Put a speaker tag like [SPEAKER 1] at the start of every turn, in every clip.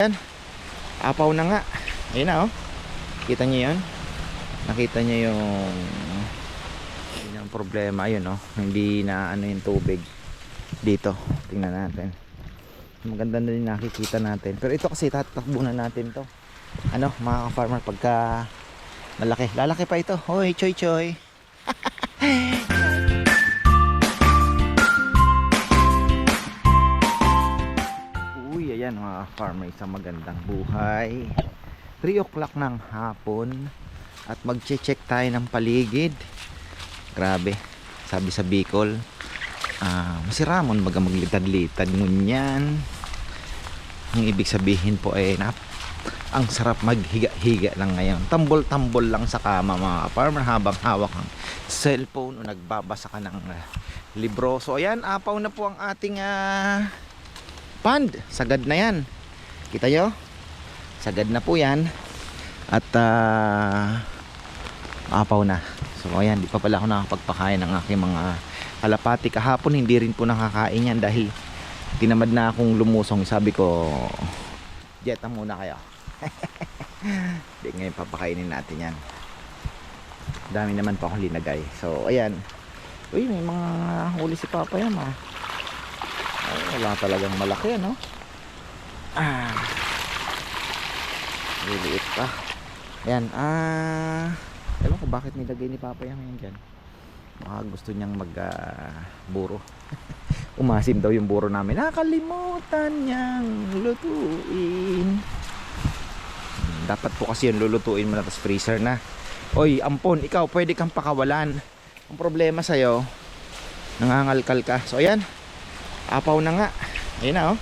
[SPEAKER 1] Yan. Apaw na nga. Ayun na oh. Kita niyo 'yon? Nakita niyo yung yun ang problema ayun oh. Hindi na ano yung tubig dito. Tingnan natin. Maganda na din nakikita natin. Pero ito kasi tatakbunan natin to. Ano, mga farmer pagka malaki. Lalaki pa ito. Hoy, choy choy. mga farmer, isang magandang buhay. 3 o'clock ng hapon at magche-check tayo ng paligid. Grabe, sabi sa Bicol, ah, masiramon baga maglitad-litad ngunyan. Ang ibig sabihin po ay nap ang sarap maghiga-higa lang ngayon. Tambol-tambol lang sa kama mga farmer habang hawak ang cellphone o nagbabasa ka ng ah, libro. So ayan, apaw na po ang ating ah, pond. Sagad na yan. Kita nyo? Sagad na po yan. At ah, apaw na. So ayan, di pa pala ako nakapagpakain ng aking mga kalapati. Kahapon hindi rin po nakakain yan dahil tinamad na akong lumusong. Sabi ko, jeta muna kayo. Di ngayon papakainin natin yan. Dami naman pa akong linagay. So ayan. Uy, may mga huli si Papa yan ah. Ay, wala talagang malaki ano ah. Liliit pa. Yan ah ewan ko bakit nilagay ni Papa yan ngayon dyan. Baka gusto niyang mag ah, umasim daw yung buro namin. Nakalimutan niyang lutuin. Hmm, dapat po kasi yung lulutuin mo na tapos freezer na. Oy ampon ikaw pwede kang pakawalan. Ang problema sa'yo nangangalkal ka. So ayan apaw na nga. Ayun na oh.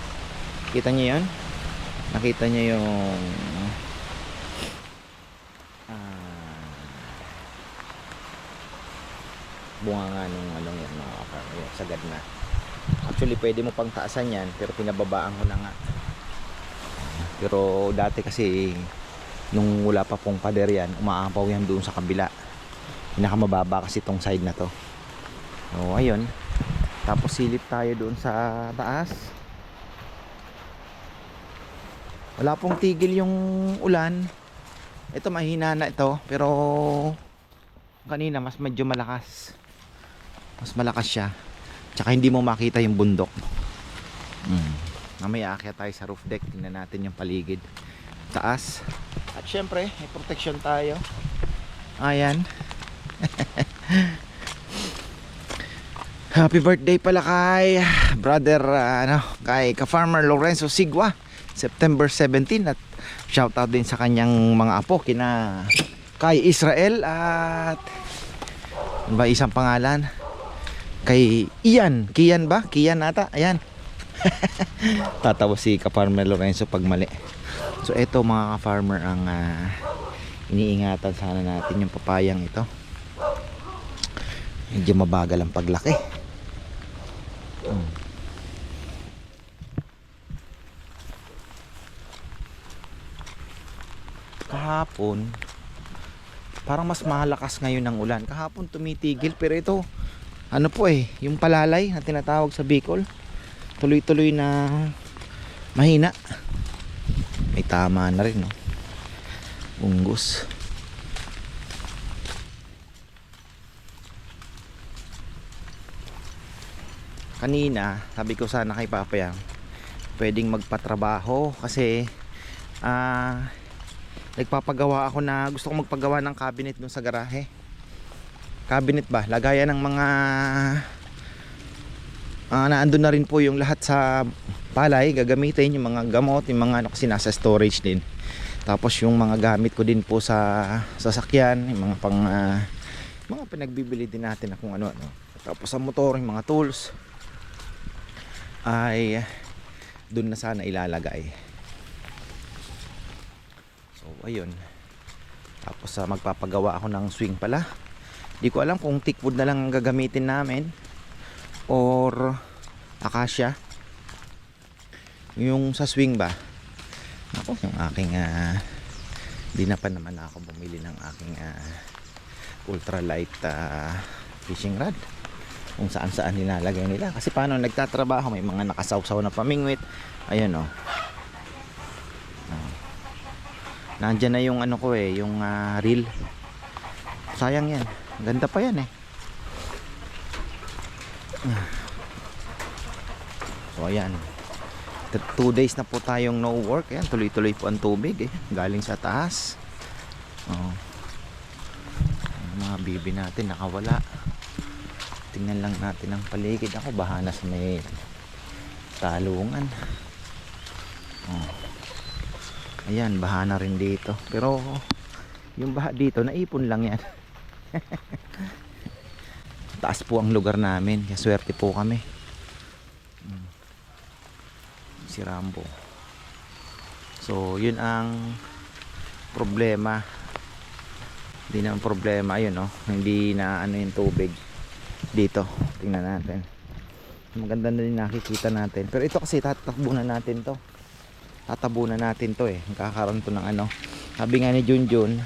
[SPEAKER 1] Kita niyo yun? Nakita niyo yung ah, bunga nga nung ano yan mga kapar yun, sagad na. Actually pwede mo pang taasan yan pero pinababaan ko na nga. Pero dati kasi nung wala pa pong pader yan umaapaw yan doon sa kabila. Pinakamababa kasi tong side na to. So ayun tapos silip tayo doon sa taas. Wala pong tigil yung ulan. Ito mahina na ito pero kanina mas medyo malakas. Mas malakas siya. Tsaka hindi mo makita yung bundok. Mm. Mamaya aakyat tayo sa roof deck. Tingnan natin yung paligid. Taas. At syempre, may protection tayo. Ayan. Happy birthday pala kay brother uh, ano, kay ka-farmer Lorenzo Sigwa September 17 at shout out din sa kanyang mga apo kina kay Israel at ano ba isang pangalan? Kay Ian. Kian ba? Kian ata? Ayan. Tatawa si ka-farmer Lorenzo pag mali. So eto mga ka-farmer ang ah, iniingatan sana natin yung papayang ito. Medyo mabagal ang paglaki Hmm. kahapon parang mas malakas ngayon ang ulan. Kahapon tumitigil pero ito ano po eh yung palalay na tinatawag sa Bicol tuloy tuloy na mahina. May tama na rin no? Unggos kanina sabi ko sana kay Papa yan pwedeng magpatrabaho kasi ah nagpapagawa ako na gusto kong magpagawa ng cabinet dun sa garahe. Cabinet ba? Lagayan ng mga ah naandun na rin po yung lahat sa palay gagamitin yung mga gamot yung mga ano kasi nasa storage din. Tapos yung mga gamit ko din po sa sasakyan yung mga pang ah, mga pinagbibili din natin na kung ano ano tapos sa motor yung mga tools ay doon na sana ilalagay. So ayun. Tapos sa magpapagawa ako ng swing pala. Di ko alam kung thickwood na lang ang gagamitin namin or acacia. Yung sa swing ba? Ako yung aking ah, di na pa naman ako bumili ng aking ah, ultralight ah, fishing rod kung saan saan nilalagay nila kasi paano nagtatrabaho may mga nakasawsaw na pamingwit ayun oh Nandyan na yung ano ko eh, yung ah, reel. Sayang yan. Ganda pa yan eh. So ayan. T- Two days na po tayong no work. Ayan, tuloy-tuloy po ang tubig eh. Galing sa taas. Oh. Mga bibi natin nakawala. Tingnan lang natin ang paligid. Ako bahana sa may talungan. Oh. Ayan, baha na rin dito. Pero yung baha dito, naipon lang yan. Taas po ang lugar namin. Kaya swerte po kami. Mm. Si Rambo. So, yun ang problema. Hindi naman problema. Ayun, no? Hindi na ano yung tubig dito. Tingnan natin. Maganda na din nakikita natin. Pero ito kasi tatakbunan natin to tatabunan natin to eh kakaroon to ng ano sabi nga ni Junjun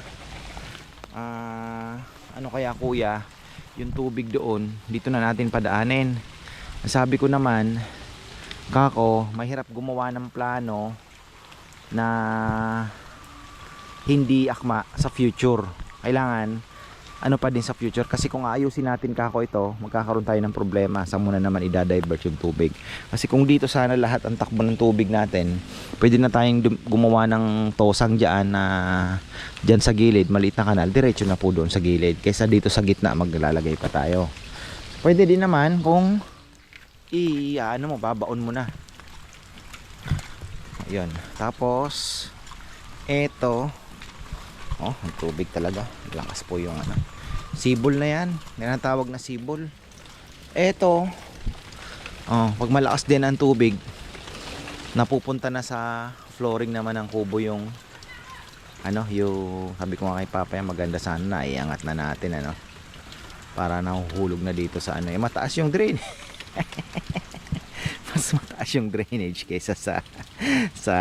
[SPEAKER 1] ah ano kaya kuya yung tubig doon dito na natin padaanin sabi ko naman kako mahirap gumawa ng plano na hindi akma sa future kailangan ano pa din sa future? Kasi kung ayusin natin kako ito magkakaroon tayo ng problema sa muna naman idadivert yung tubig. Kasi kung dito sana lahat ang takbo ng tubig natin pwede na tayong gumawa ng tosang dyan na dyan sa gilid maliit na kanal diretso na po doon sa gilid. Kaysa dito sa gitna maglalagay pa tayo. Pwede din naman kung i ano mo babaon mo na. Ayun. Tapos eto oh ang tubig talaga. Lakas po yung ano sibol na yan. Tinatawag na sibol. Eto oh pag malakas din ang tubig napupunta na sa flooring naman ng kubo yung ano yung sabi ko nga kay Papa yan maganda sana na iangat na natin ano. Para nahuhulog na dito sa ano eh mataas yung drain mas mataas yung drainage kaysa sa sa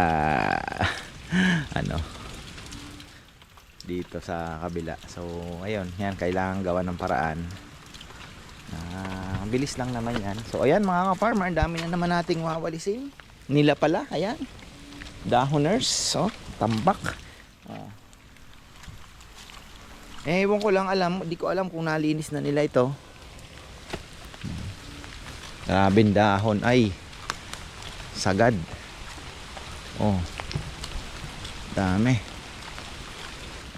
[SPEAKER 1] ano dito sa kabila. So ayun yan kailangan gawa ng paraan. Ah, bilis lang naman yan. So ayan mga ka-farmer dami na naman nating wawalisin. Nila pala ayan. Dahoners so tambak. Oh. eh ewan ko lang alam di ko alam kung nalinis na nila ito. Grabing dahon ay. Sagad. Oh. Dami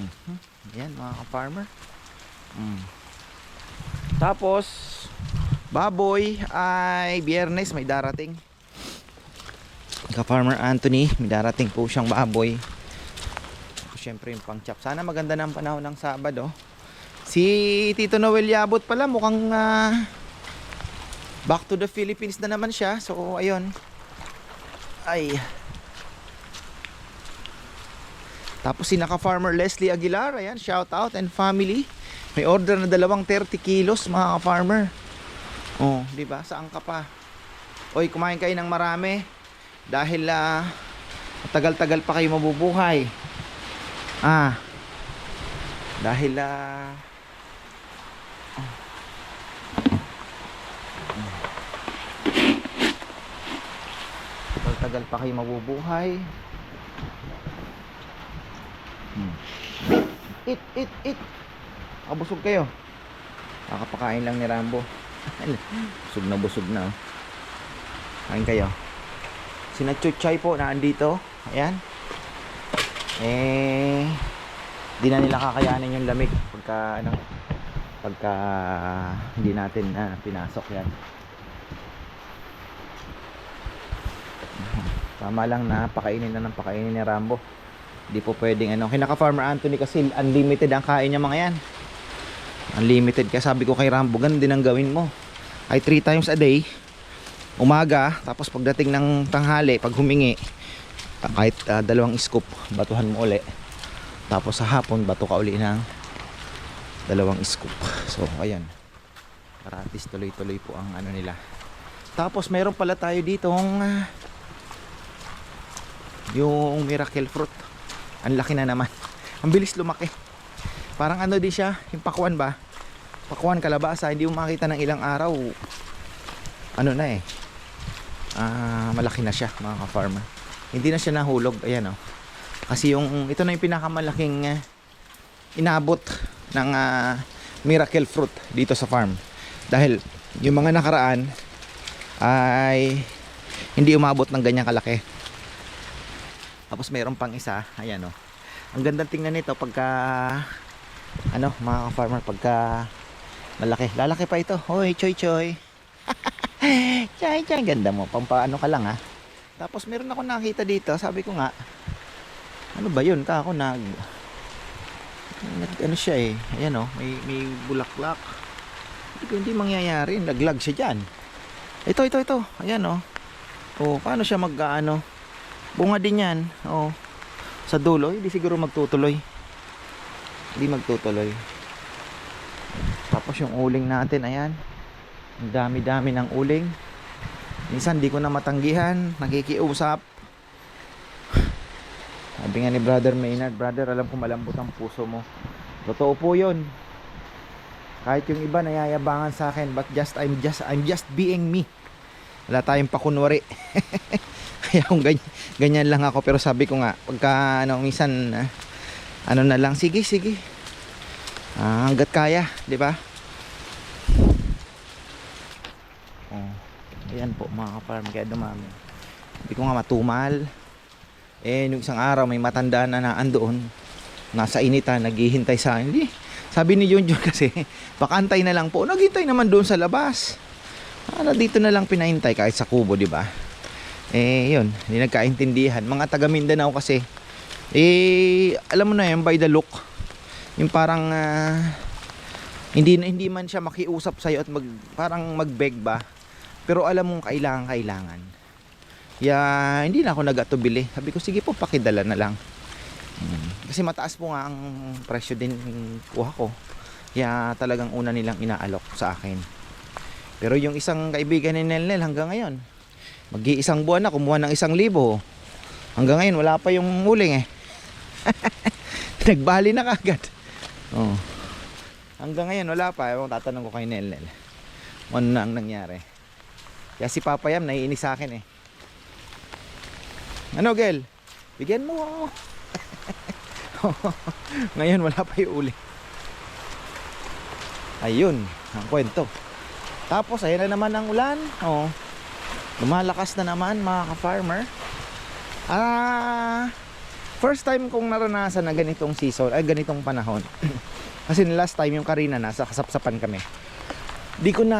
[SPEAKER 1] Mhm. Yan mga ka-farmer. Mm. Tapos baboy ay biyernes may darating. Ka-farmer Anthony, may darating po siyang baboy. Siyempre yung pang-chop. Sana maganda na ang panahon ng Sabado. Si Tito Noel Yabot pala mukhang ah, back to the Philippines na naman siya. So ayun. Ay, Tapos si naka-farmer Leslie Aguilar, ayan, shout out and family. May order na dalawang 30 kilos mga ka-farmer. Oh, di ba? Saan ka pa? Oy, kumain kayo ng marami dahil ah tagal-tagal pa kayo mabubuhay. Ah. Dahil ah tagal-tagal pa kayo mabubuhay. Hmm. Eat, eat, eat. Kabusog kayo. Kakapakain lang ni Rambo. busog na busog na. oh. Kain kayo. Sina Chuchay po na andito. Ayan. Eh, di na nila kakayanin yung lamig pagka ano pagka hindi natin ah, pinasok yan. Tama lang na pakainin na ng pakainin ni Rambo. Hindi po pwedeng ano. Kinaka Farmer Anthony kasi unlimited ang kain niya mga yan. Unlimited. Kaya sabi ko kay Rambo, ganun din ang gawin mo. Ay 3 times a day. Umaga, tapos pagdating ng tanghali, pag humingi, ah, kahit ah, dalawang scoop, batuhan mo uli. Tapos sa hapon, bato ka uli ng dalawang scoop. So, ayan. Para at least tuloy-tuloy po ang ano nila. Tapos meron pala tayo dito yung miracle fruit. Ang laki na naman. Ang bilis lumaki. Parang ano din siya, yung pakwan ba? Pakwan kalabasa, hindi mo makita ng ilang araw. Ano na eh. Ah, malaki na siya mga ka-farmer. Hindi na siya nahulog, ayan oh. Kasi yung ito na yung pinakamalaking ah, inabot ng ah, miracle fruit dito sa farm. Dahil yung mga nakaraan ay hindi umabot ng ganyang kalaki. Tapos mayroon pang isa, ayan oh. Ang gandang tingnan nito pagka ano, mga farmer pagka malaki. Lalaki pa ito. Hoy, choy choy. choy choy, ganda mo. Pampaano ka lang ha. Tapos meron ako nakita dito, sabi ko nga, ano ba yun? Ka ako nag nag ano siya eh. Ayan oh, may may bulaklak. Hindi ko hindi mangyayari, naglag siya diyan. Ito, ito, ito. Ayan oh. Oh, paano siya mag ano? Bunga din 'yan. Oh. Sa dulo, hindi siguro magtutuloy. Hindi magtutuloy. Tapos yung uling natin, ayan. Ang dami-dami ng uling. Minsan di ko na matanggihan, nakikiusap. Sabi nga ni Brother Maynard, Brother, alam ko malambot ang puso mo. Totoo po yun. Kahit yung iba nayayabangan sa akin, but just I'm just I'm just being me. Wala tayong pakunwari. Kaya ganyan, ganyan lang ako pero sabi ko nga pagka ano minsan ah, ano na lang sige sige. Ah, hangga't kaya, 'di ba? Oh. Ayan po mga farm kaya dumami. Hindi ko nga matumal. Eh, nung isang araw may matanda na naandoon. Nasa initan, naghihintay sa akin. Hindi. Sabi ni Junjun kasi, bakantay na lang po. Naghintay naman doon sa labas. Ano, dito na lang pinahintay kahit sa kubo, di ba? Eh, yun. Hindi nagkaintindihan. Mga taga Mindanao kasi, eh, alam mo na yan, by the look. Yung parang, ah, hindi, hindi man siya makiusap sa'yo at mag, parang mag-beg ba. Pero alam mong kailangan, kailangan. Kaya hindi na ako nagatubili. Sabi ko, sige po, pakidala na lang. Hmm. Kasi mataas po nga ang presyo din kuha ko. Kaya talagang una nilang inaalok sa akin. Pero yung isang kaibigan ni Nelnel hanggang ngayon, mag-iisang buwan na, kumuha ng isang libo. Hanggang ngayon, wala pa yung muling eh. Nagbali na kagad. Oh. Hanggang ngayon, wala pa. Ewan, tatanong ko kay Nelnel. Ano na ang nangyari. Kaya si Papa Yam, naiinis sa akin eh. Ano, Gel? Bigyan mo ako. Ngayon, wala pa yung uli. Ayun, ang kwento. Tapos, ayan na naman ang ulan. Oh. Lumalakas na naman, mga ka-farmer. Ah, first time kong naranasan na ganitong season, ay ganitong panahon. Kasi last time yung Karina nasa kasapsapan kami. Di ko na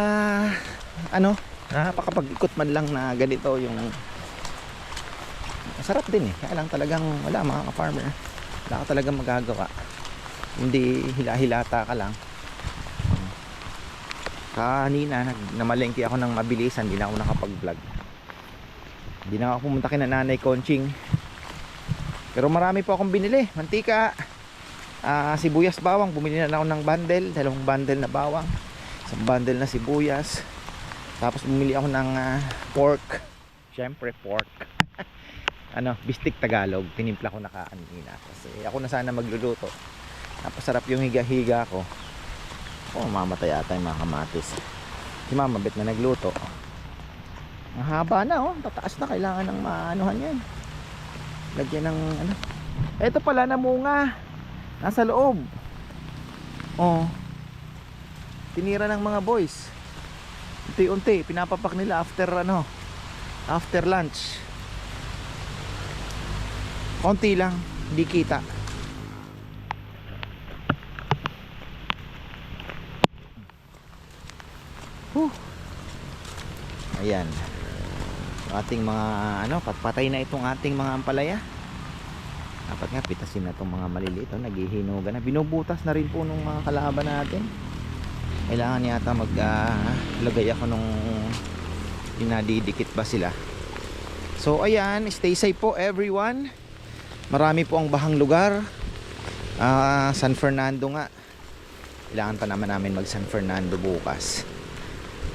[SPEAKER 1] ano, napakapag-ikot man lang na ganito yung masarap din eh. Kaya lang talagang wala mga ka-farmer. Wala ka talagang magagawa. Hindi hila-hilata ka lang. Kanina, namalengke ako ng mabilisan, hindi na ako nakapag-vlog. Hindi na ako pumunta kina Nanay Conching. Pero marami po akong binili. Mantika, ah, sibuyas bawang. Bumili na ako ng bundle, dalawang bundle na bawang. Isang bundle na sibuyas. Tapos bumili ako ng ah, pork. Siyempre pork. ano, bistik Tagalog. Tinimpla ko na kanina. Kasi ako na sana magluluto. Napasarap yung higa-higa ko. Oh, mamatay ata yung mga kamatis. Si Mama Bet na nagluto. Ang haba na oh, tataas na kailangan ng maanuhan 'yan. Lagyan ng ano. Ito pala namunga. Nasa loob. Oh. Tinira ng mga boys. Unti-unti, pinapapak nila after ano, after lunch. Konti lang, hindi kita. Huh. Ayan. Ating mga ano, patpatay na itong ating mga ampalaya. Dapat nga pitasin na itong mga maliliit. Oh, naghihinugan na. Binubutas na rin po nung mga kalaban natin. Kailangan yata maglagay ako nung pinadidikit ba sila. So ayan, stay safe po everyone. Marami po ang bahang lugar. Ah, San Fernando nga. Kailangan pa naman namin mag San Fernando bukas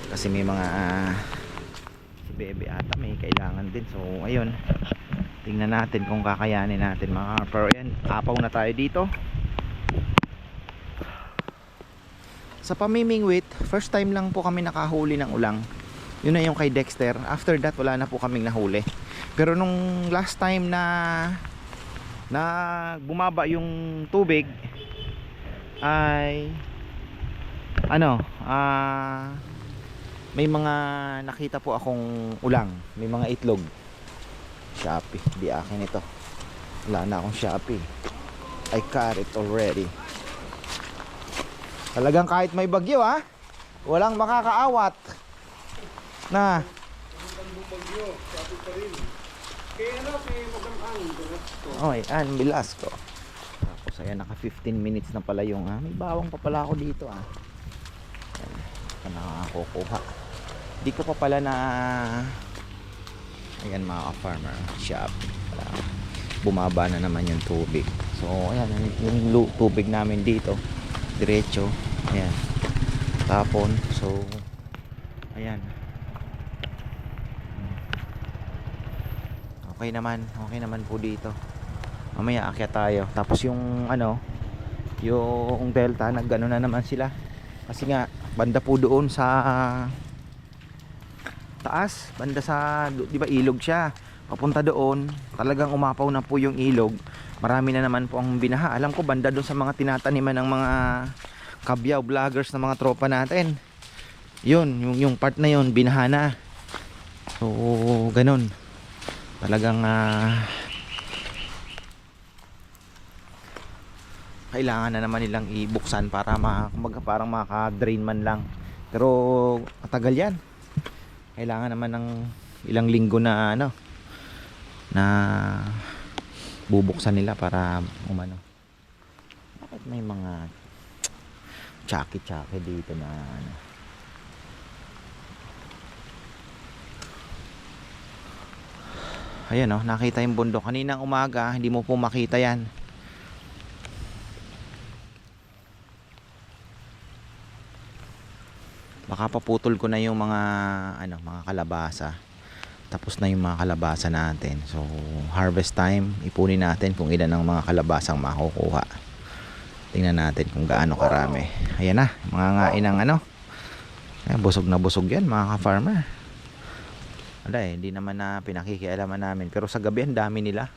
[SPEAKER 1] kasi may mga ah, si bebe ata kailangan din. So ayun. Tingnan natin kung kakayanin natin mga pero yan apaw na tayo dito. Sa pamimingwit first time lang po kami nakahuli ng ulang. Yun na yung kay Dexter. After that wala na po kaming nahuli. Pero nung last time na na bumaba yung tubig ay ano ah may mga nakita po akong ulang. May mga itlog. Shopee. Di akin ito. Wala na akong Shopee. I got it already. Talagang kahit may bagyo ha? Walang makakaawat na Okay, Ann Velasco. Tapos ayan, naka 15 minutes na pala yung, ah, may bawang pa pala ako dito ah. Ayan, pa nakakukuha. Di ko pa pala na, ayan mga farmer shop. Bumaba na naman yung tubig. So, ayan, yung tubig namin dito, diretso. Ayan, tapon. So, ayan. Okay naman, okay naman po dito. Mamaya akyat tayo. Tapos yung ano, yung Delta, naggano na naman sila. Kasi nga, banda po doon sa taas, banda sa, di ba ilog siya. Papunta doon, talagang umapaw na po yung ilog. Marami na naman po ang binaha. Alam ko, banda doon sa mga tinataniman ng mga kabyaw vloggers ng mga tropa natin. Yun, yung, yung part na yun, binaha na. So, ganun talagang ah, kailangan na naman nilang ibuksan para ma, kumbaga parang maka-drain man lang pero matagal yan kailangan naman ng ilang linggo na ano na bubuksan nila para umano bakit may mga tsaki-tsaki dito na ano Ayan oh, nakita yung bundok. Kaninang umaga, hindi mo po makita yan. Baka paputol ko na yung mga ano, mga kalabasa. Tapos na yung mga kalabasa natin. So, harvest time, ipunin natin kung ilan ang mga kalabasang makukuha. Tingnan natin kung gaano karami. Ayan na, mga ngain ng ano. Ayan, busog na busog yan, mga ka-farmer. Wala eh, hindi naman na pinakikialaman namin. Pero sa gabi, ang dami nila.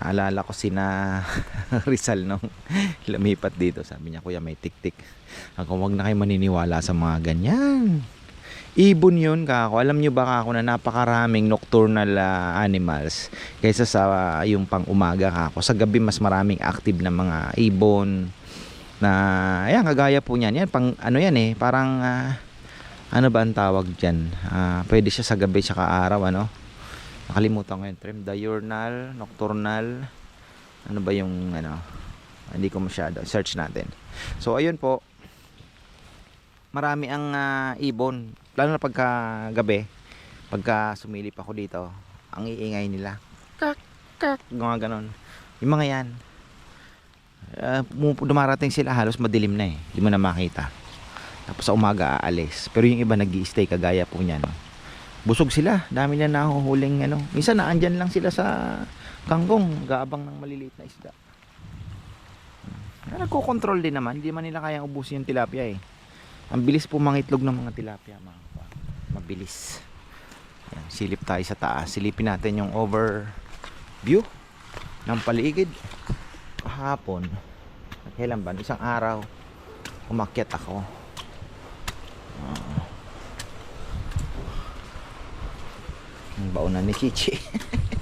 [SPEAKER 1] Naalala ko sina Rizal nung lumipat dito. Sabi niya, kuya may tik-tik. Ako, wag na kayo maniniwala sa mga ganyan. Ibon yun kako. Alam nyo ba kako na napakaraming nocturnal ah, animals kaysa sa ah, yung pang umaga kako. Sa gabi mas maraming active na mga ibon na ayan kagaya po niyan. Yan pang ano yan eh, parang ah, ano ba ang tawag dyan? Ah, pwede siya sa gabi tsaka araw, ano? Nakalimutan ko yun. Term, diurnal, nocturnal. Ano ba yung, ano? Hindi ko masyado. Search natin. So, ayun po. Marami ang ah, ibon. Lalo na pagka gabi. Pagka sumilip ako dito. Ang iingay nila. Kak, kak. Mga ganon. Yung mga yan. pumu- dumarating sila halos madilim na eh. Hindi mo na makita. Tapos sa umaga aalis. Pero yung iba nag stay kagaya po niya. No? Busog sila. Dami na nahuhuling ano. Minsan naandyan lang sila sa kangkong. Gaabang ng maliliit na isda. Hmm. Nagko-control din naman. Hindi man nila kayang ubusin yung tilapia eh. Ang bilis po mga itlog ng mga tilapia. Mga ka. Mabilis. Yan, silip tayo sa taas. Silipin natin yung overview ng paligid. Kahapon. Kailan ba? Isang araw. Umakyat ako. Ang baunan ni Chichi.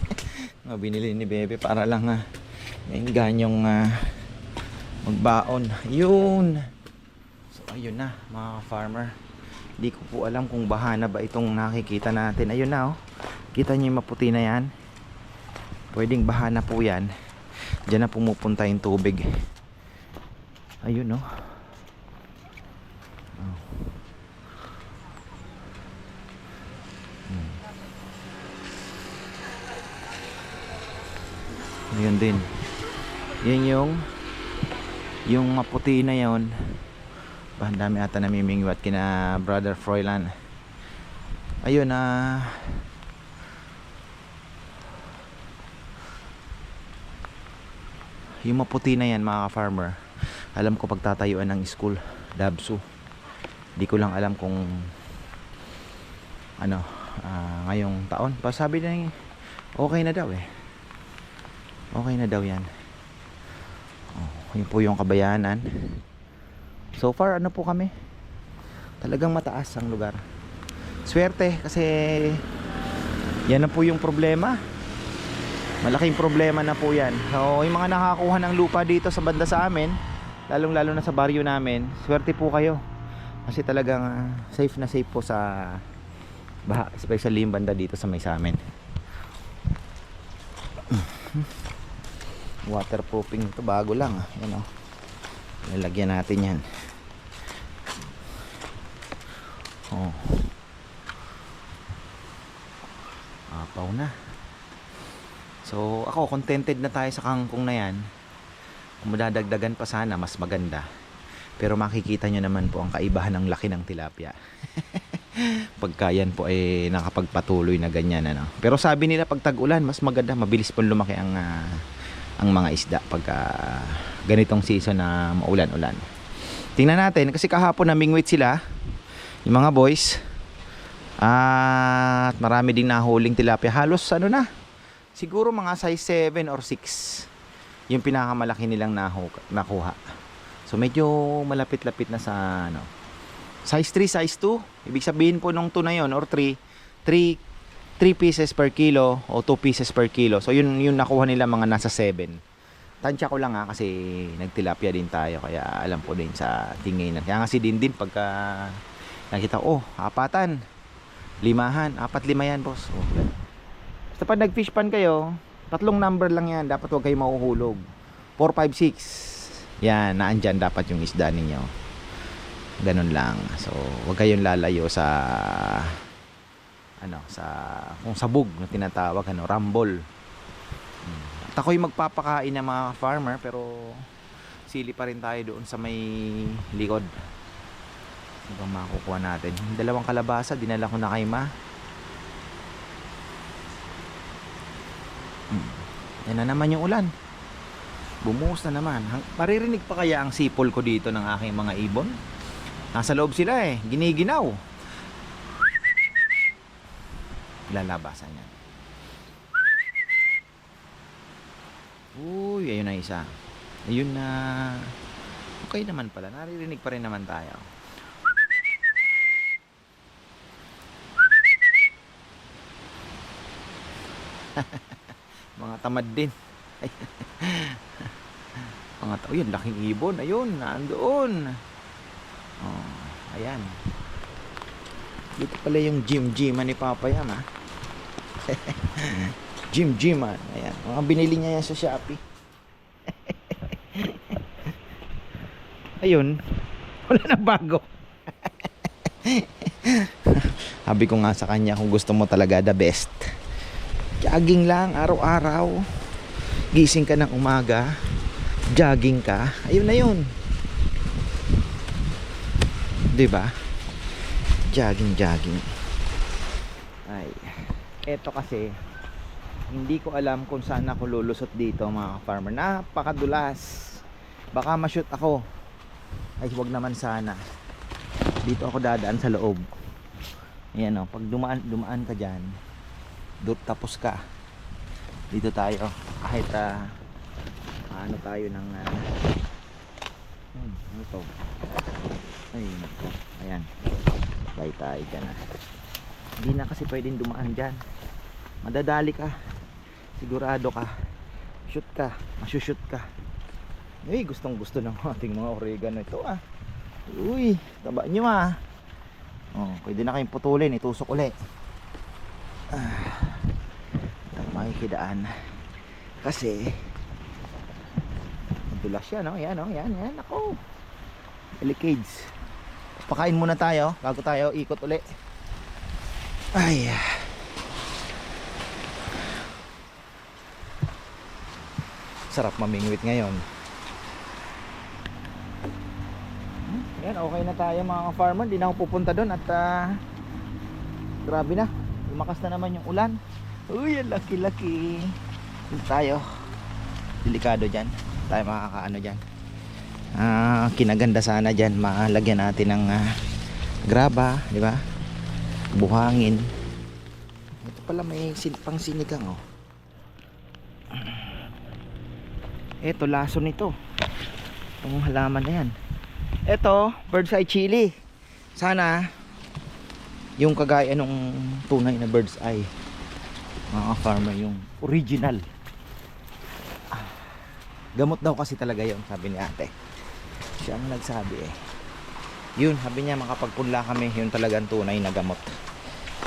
[SPEAKER 1] Binili ni Bebe para lang uh, may ganyong ah, magbaon. Yun. So ayun na mga farmer. Hindi ko po alam kung bahana ba itong nakikita natin. Ayun na oh. Kita niyo yung maputi na yan. Pwedeng bahana po yan. Diyan na pumupunta yung tubig. Ayun oh. Ayun din. Yan yung yung maputi na. Bah, ang dami ata namimingwat kina Brother Froilan. Ayun na yung maputi na yan mga farmer alam ko pagtatayuan ng school Dabsu di ko lang alam kung ano ah, ngayong taon pa sabi na Okay na daw eh. Okay na daw yan. Oh, yun po yung kabayanan. So far, ano po kami? Talagang mataas ang lugar. Swerte kasi yan na po yung problema. Malaking problema na po yan. So, yung mga nakakuha ng lupa dito sa banda sa amin, lalong lalo na sa baryo namin, swerte po kayo. Kasi talagang ah, safe na safe po sa baha, especially yung banda dito sa may sa amin. Waterproofing ito bago lang. ah. Yan oh. Lalagyan natin yan. Oh. Apaw na. So, ako contented na tayo sa kangkong na yan. Kung madadagdagan pa sana, mas maganda. Pero makikita nyo naman po ang kaibahan ng laki ng tilapia. Pagka yan po ay nakapagpatuloy na ganyan. Ano. Pero sabi nila pag tag-ulan, mas maganda, mabilis po lumaki ang, ah, ang mga isda pagka ganitong season na maulan-ulan. Tingnan natin, kasi kahapon namingwit sila, yung mga boys, at marami ding nahuling tilapia. Halos ano na, siguro mga size 7 or 6 yung pinakamalaki nilang nakuha. So medyo malapit-lapit na sa ano. Size 3, size 2. Ibig sabihin po nung 2 na yon or 3, 3 3 pieces per kilo o 2 pieces per kilo. So yun yung nakuha nila mga nasa 7. Tansya ko lang ha kasi nagtilapia din tayo kaya alam ko din sa tingin. Kaya nga si Dindin pagka nakita oh, apatan, limahan, apat lima yan boss. Oh. Basta pag nag-fish pan kayo, tatlong number lang yan. Dapat huwag kayo mahuhulog. 4, 5, 6. Yan, naandyan dapat yung isda ninyo. Ganun lang. So, huwag kayong lalayo sa ano, sa kung sabog na tinatawag, ano, rumble. Hmm. At ako'y magpapakain ng mga farmer pero sili pa rin tayo doon sa may likod. Ano bang makukuha natin? Dalawang kalabasa, dinala ko na kay Ma. Hmm. Yan na naman yung ulan. Bumuhos na naman. Maririnig pa kaya ang sipol ko dito ng aking mga ibon? Nasa loob sila eh. Giniginaw. Lalabasan yan. Uy, ayun na isa. Ayun na. Okay naman pala. Naririnig pa rin naman tayo. mga tamad din. Mga tao, yun, laking ibon. Ayun, nandoon. Oh, ayan. Dito pala yung gym gym ni Papa yan ha. gym gym Ayan, mga binili niya yan sa Shopee. Ayun, wala na bago. Sabi ko nga sa kanya kung gusto mo talaga the best. Jogging lang araw-araw. Gising ka ng umaga, jogging ka. Ayun na yun. 'Di ba? Jogging, jogging. Ay, eto kasi hindi ko alam kung saan ako lulusot dito mga farmer. Napakadulas. Baka ma-shoot ako. Ay, wag naman sana. Dito ako dadaan sa loob. Ayan o, pag dumaan, dumaan ka dyan, do, tapos ka. Dito tayo. Kahit ah, ano tayo ng uh, ano to? Ay. Ayan. Bye tayo dyan ah. Hindi na kasi pwedeng dumaan dyan. Madadali ka. Sigurado ka. Shoot ka. Masushoot ka. Uy, gustong gusto ng ating mga oregano ito ah. Uy, taba nyo ah. Oh, pwede na kayong putulin, itusok uli. Ah, makikidaan. Kasi, madulas siya, no? Yan, no? Yan, yan. Ako. Delicades. Pakain muna tayo, bago tayo ikot uli. Ay. Sarap mamingwit ngayon. Hmm, Yan, okay na tayo mga farmer. Hindi na ako pupunta doon at ah, grabe na. Lumakas na naman yung ulan. Uy, ang laki-laki. Dito tayo. Delikado dyan. Tayo makakaano dyan. Ah, kinaganda sana dyan. Malagyan natin ng ah, graba, di ba? Buhangin. Ito pala may sin pang sinigang oh. Eto, laso nito. Itong halaman na yan. Eto, bird's eye chili. Sana, yung kagaya nung tunay na bird's eye. Mga farmer, yung original. Gamot daw kasi talaga yun, sabi ni ate. Siya ang nagsabi eh. Yun, sabi niya makapagpunla kami, yun talagang tunay na gamot.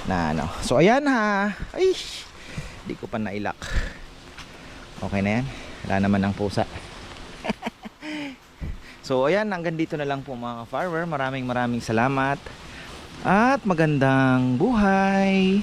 [SPEAKER 1] Na ano. So ayan ha. Ay, di ko pa nailak. Okay na yan. Wala naman ang pusa. so ayan, hanggang dito na lang po mga farmer. Maraming maraming salamat. At magandang buhay.